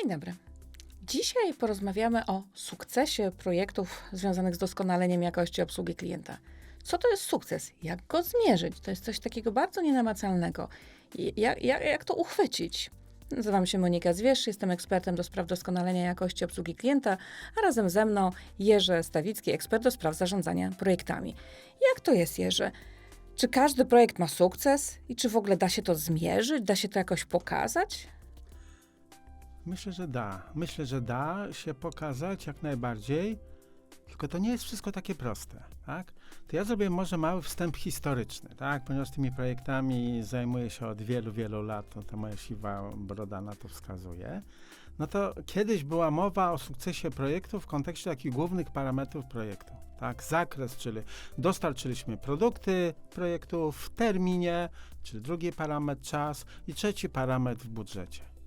Dzień dobry. Dzisiaj porozmawiamy o sukcesie projektów związanych z doskonaleniem jakości obsługi klienta. Co to jest sukces? Jak go zmierzyć? To jest coś takiego bardzo nienamacalnego. Jak, jak, jak to uchwycić? Nazywam się Monika Zwierz, jestem ekspertem do spraw doskonalenia jakości obsługi klienta, a razem ze mną Jerzy Stawicki, ekspert do spraw zarządzania projektami. Jak to jest, Jerzy? Czy każdy projekt ma sukces i czy w ogóle da się to zmierzyć, da się to jakoś pokazać? Myślę, że da. Myślę, że da się pokazać jak najbardziej, tylko to nie jest wszystko takie proste, tak? To ja zrobię może mały wstęp historyczny, tak? Ponieważ tymi projektami zajmuję się od wielu, wielu lat, to ta moja siwa broda na to wskazuje. No to kiedyś była mowa o sukcesie projektu w kontekście takich głównych parametrów projektu. Tak, zakres, czyli dostarczyliśmy produkty projektu w terminie, czyli drugi parametr czas i trzeci parametr w budżecie.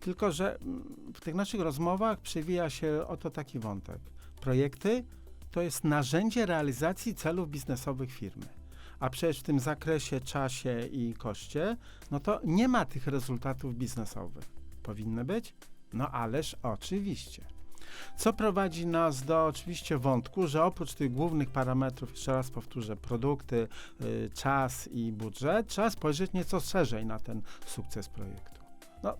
Tylko, że mm, w tych naszych rozmowach przewija się oto taki wątek. Projekty to jest narzędzie realizacji celów biznesowych firmy. A przecież w tym zakresie, czasie i koszcie, no to nie ma tych rezultatów biznesowych. Powinny być? No ależ oczywiście. Co prowadzi nas do oczywiście wątku, że oprócz tych głównych parametrów, jeszcze raz powtórzę, produkty, y, czas i budżet, trzeba spojrzeć nieco szerzej na ten sukces projektu. No,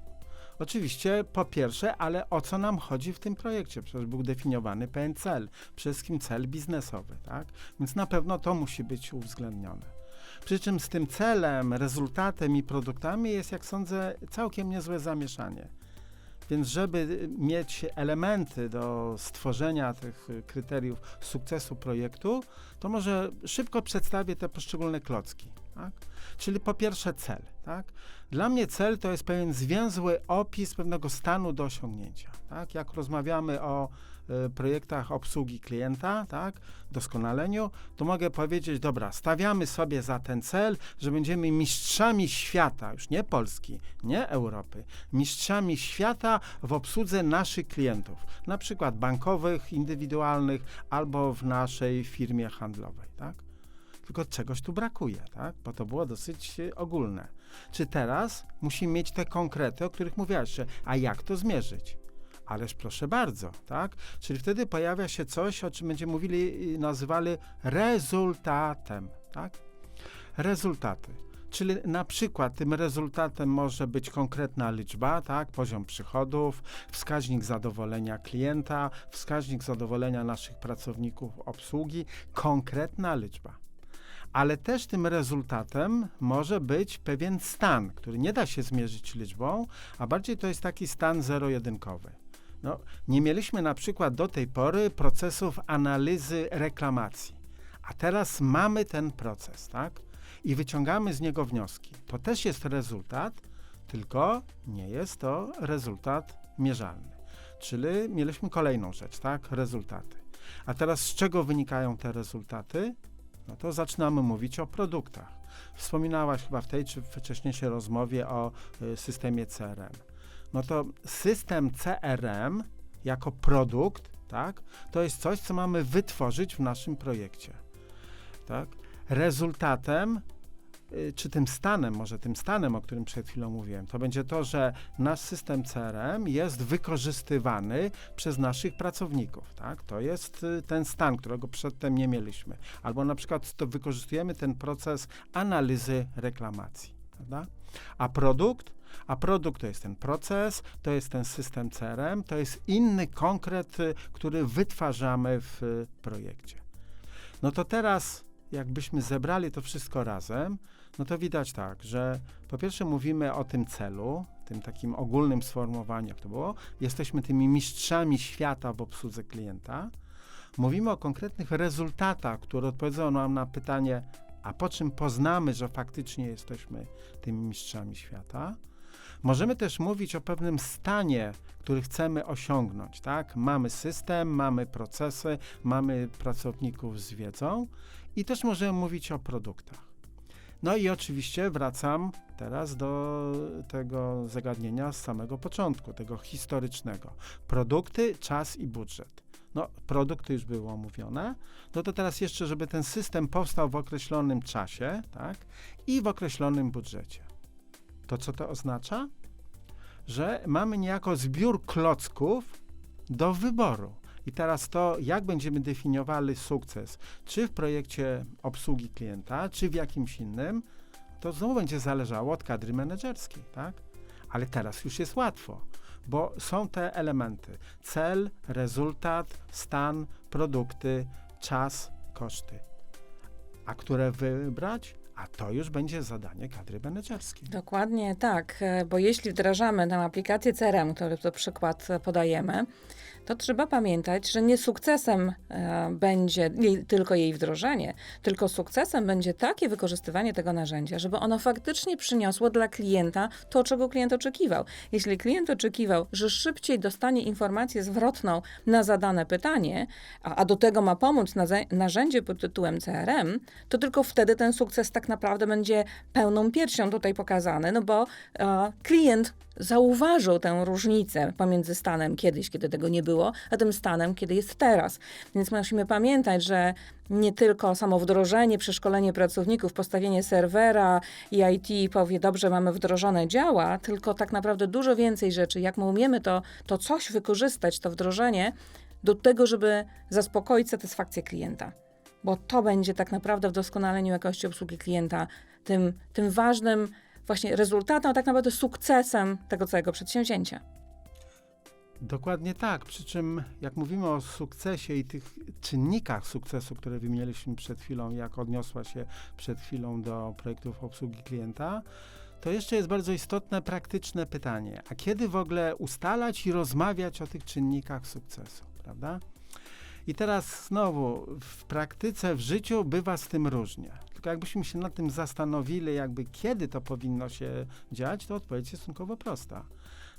Oczywiście, po pierwsze, ale o co nam chodzi w tym projekcie? Przecież był definiowany pewien cel, przede wszystkim cel biznesowy, tak? Więc na pewno to musi być uwzględnione. Przy czym z tym celem, rezultatem i produktami jest, jak sądzę, całkiem niezłe zamieszanie. Więc żeby mieć elementy do stworzenia tych kryteriów sukcesu projektu, to może szybko przedstawię te poszczególne klocki. Tak? Czyli po pierwsze cel. Tak? Dla mnie cel to jest pewien zwięzły opis pewnego stanu do osiągnięcia. Tak? Jak rozmawiamy o y, projektach obsługi klienta, tak? doskonaleniu, to mogę powiedzieć, dobra, stawiamy sobie za ten cel, że będziemy mistrzami świata, już nie Polski, nie Europy, mistrzami świata w obsłudze naszych klientów, na przykład bankowych, indywidualnych albo w naszej firmie handlowej. Tak? Tylko czegoś tu brakuje, tak? bo to było dosyć e, ogólne. Czy teraz musimy mieć te konkrety, o których mówiłaś, że a jak to zmierzyć? Ależ proszę bardzo, tak? Czyli wtedy pojawia się coś, o czym będziemy mówili i nazywali rezultatem, tak? Rezultaty. Czyli na przykład tym rezultatem może być konkretna liczba, tak, poziom przychodów, wskaźnik zadowolenia klienta, wskaźnik zadowolenia naszych pracowników obsługi, konkretna liczba ale też tym rezultatem może być pewien stan, który nie da się zmierzyć liczbą, a bardziej to jest taki stan zero-jedynkowy. No, nie mieliśmy na przykład do tej pory procesów analizy reklamacji, a teraz mamy ten proces, tak? I wyciągamy z niego wnioski. To też jest rezultat, tylko nie jest to rezultat mierzalny. Czyli mieliśmy kolejną rzecz, tak? Rezultaty. A teraz z czego wynikają te rezultaty? No to zaczynamy mówić o produktach. Wspominałaś chyba w tej czy wcześniejszej rozmowie o y, systemie CRM. No to system CRM jako produkt, tak, to jest coś, co mamy wytworzyć w naszym projekcie. Tak? Rezultatem czy tym stanem, może tym stanem, o którym przed chwilą mówiłem, to będzie to, że nasz system CRM jest wykorzystywany przez naszych pracowników. Tak? To jest y, ten stan, którego przedtem nie mieliśmy. Albo na przykład to wykorzystujemy ten proces analizy reklamacji. Prawda? A produkt? A produkt to jest ten proces, to jest ten system CRM, to jest inny konkret, y, który wytwarzamy w projekcie. No to teraz jakbyśmy zebrali to wszystko razem, no to widać tak, że po pierwsze mówimy o tym celu, tym takim ogólnym sformułowaniu, jak to było, jesteśmy tymi mistrzami świata w obsłudze klienta. Mówimy o konkretnych rezultatach, które odpowiedzą nam na pytanie, a po czym poznamy, że faktycznie jesteśmy tymi mistrzami świata. Możemy też mówić o pewnym stanie, który chcemy osiągnąć, tak? Mamy system, mamy procesy, mamy pracowników z wiedzą i też możemy mówić o produktach. No i oczywiście wracam teraz do tego zagadnienia z samego początku, tego historycznego. Produkty, czas i budżet. No, produkty już były omówione. No to teraz jeszcze, żeby ten system powstał w określonym czasie, tak? I w określonym budżecie. To co to oznacza? że mamy niejako zbiór klocków do wyboru. I teraz to, jak będziemy definiowali sukces, czy w projekcie obsługi klienta, czy w jakimś innym, to znowu będzie zależało od kadry menedżerskiej, tak? Ale teraz już jest łatwo, bo są te elementy: cel, rezultat, stan, produkty, czas, koszty. A które wybrać? A to już będzie zadanie kadry menedżerskiej. Dokładnie tak, e, bo jeśli wdrażamy tę aplikację CRM, który to przykład podajemy, to trzeba pamiętać, że nie sukcesem e, będzie tylko jej wdrożenie, tylko sukcesem będzie takie wykorzystywanie tego narzędzia, żeby ono faktycznie przyniosło dla klienta to, czego klient oczekiwał. Jeśli klient oczekiwał, że szybciej dostanie informację zwrotną na zadane pytanie, a, a do tego ma pomóc narzędzie pod tytułem CRM, to tylko wtedy ten sukces tak naprawdę będzie pełną piersią tutaj pokazany, no bo e, klient zauważył tę różnicę pomiędzy stanem kiedyś, kiedy tego nie było, a tym stanem, kiedy jest teraz. Więc musimy pamiętać, że nie tylko samo wdrożenie, przeszkolenie pracowników, postawienie serwera i IT powie, dobrze, mamy wdrożone, działa, tylko tak naprawdę dużo więcej rzeczy, jak my umiemy to, to coś wykorzystać, to wdrożenie, do tego, żeby zaspokoić satysfakcję klienta. Bo to będzie tak naprawdę w doskonaleniu jakości obsługi klienta tym, tym ważnym właśnie rezultatem, a tak naprawdę sukcesem tego całego przedsięwzięcia. Dokładnie tak. Przy czym, jak mówimy o sukcesie i tych czynnikach sukcesu, które wymieniliśmy przed chwilą, jak odniosła się przed chwilą do projektów obsługi klienta, to jeszcze jest bardzo istotne, praktyczne pytanie: a kiedy w ogóle ustalać i rozmawiać o tych czynnikach sukcesu, prawda? I teraz znowu, w praktyce, w życiu bywa z tym różnie. Tylko jakbyśmy się nad tym zastanowili, jakby kiedy to powinno się dziać, to odpowiedź jest stosunkowo prosta.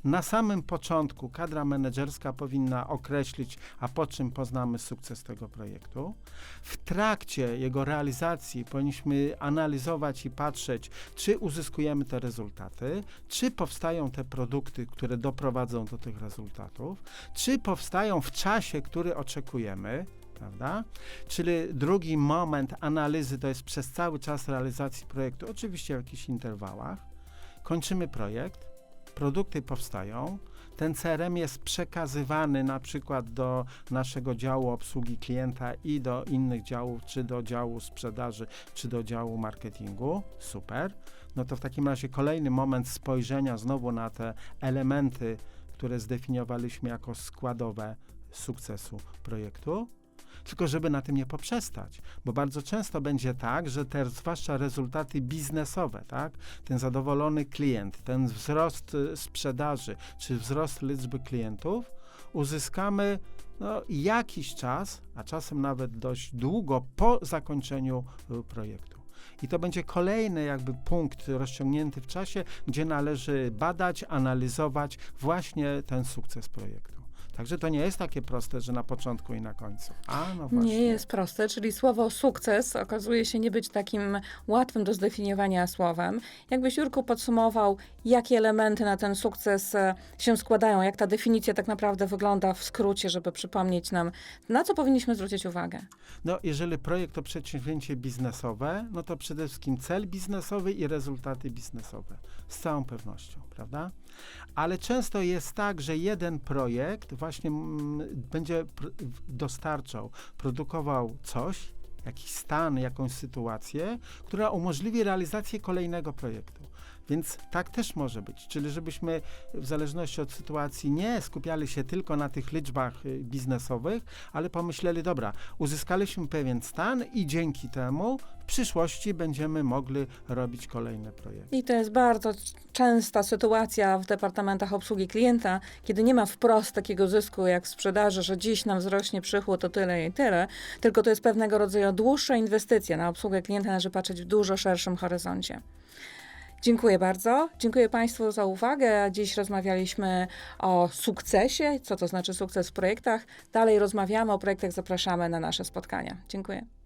Na samym początku kadra menedżerska powinna określić, a po czym poznamy sukces tego projektu. W trakcie jego realizacji powinniśmy analizować i patrzeć, czy uzyskujemy te rezultaty, czy powstają te produkty, które doprowadzą do tych rezultatów, czy powstają w czasie, który oczekujemy. Prawda? Czyli drugi moment analizy to jest przez cały czas realizacji projektu, oczywiście w jakichś interwałach. Kończymy projekt, produkty powstają, ten CRM jest przekazywany na przykład do naszego działu obsługi klienta i do innych działów, czy do działu sprzedaży, czy do działu marketingu. Super. No to w takim razie kolejny moment spojrzenia znowu na te elementy, które zdefiniowaliśmy jako składowe sukcesu projektu. Tylko żeby na tym nie poprzestać, bo bardzo często będzie tak, że te zwłaszcza rezultaty biznesowe, tak, ten zadowolony klient, ten wzrost y, sprzedaży czy wzrost liczby klientów uzyskamy no, jakiś czas, a czasem nawet dość długo po zakończeniu y, projektu. I to będzie kolejny jakby punkt rozciągnięty w czasie, gdzie należy badać, analizować właśnie ten sukces projektu. Także to nie jest takie proste, że na początku i na końcu. A, no właśnie. Nie jest proste, czyli słowo sukces okazuje się nie być takim łatwym do zdefiniowania słowem. Jakbyś Jurku podsumował, jakie elementy na ten sukces e, się składają, jak ta definicja tak naprawdę wygląda w skrócie, żeby przypomnieć nam, na co powinniśmy zwrócić uwagę. No, jeżeli projekt to przedsięwzięcie biznesowe, no to przede wszystkim cel biznesowy i rezultaty biznesowe. Z całą pewnością, prawda? Ale często jest tak, że jeden projekt właśnie mm, będzie dostarczał, produkował coś, jakiś stan, jakąś sytuację, która umożliwi realizację kolejnego projektu. Więc tak też może być. Czyli żebyśmy w zależności od sytuacji nie skupiali się tylko na tych liczbach y, biznesowych, ale pomyśleli, dobra, uzyskaliśmy pewien stan i dzięki temu w przyszłości będziemy mogli robić kolejne projekty. I to jest bardzo częsta sytuacja w departamentach obsługi klienta, kiedy nie ma wprost takiego zysku jak w sprzedaży, że dziś nam wzrośnie przychód o tyle i tyle, tylko to jest pewnego rodzaju dłuższa inwestycja. Na obsługę klienta należy patrzeć w dużo szerszym horyzoncie. Dziękuję bardzo. Dziękuję Państwu za uwagę. Dziś rozmawialiśmy o sukcesie, co to znaczy sukces w projektach. Dalej rozmawiamy o projektach, zapraszamy na nasze spotkania. Dziękuję.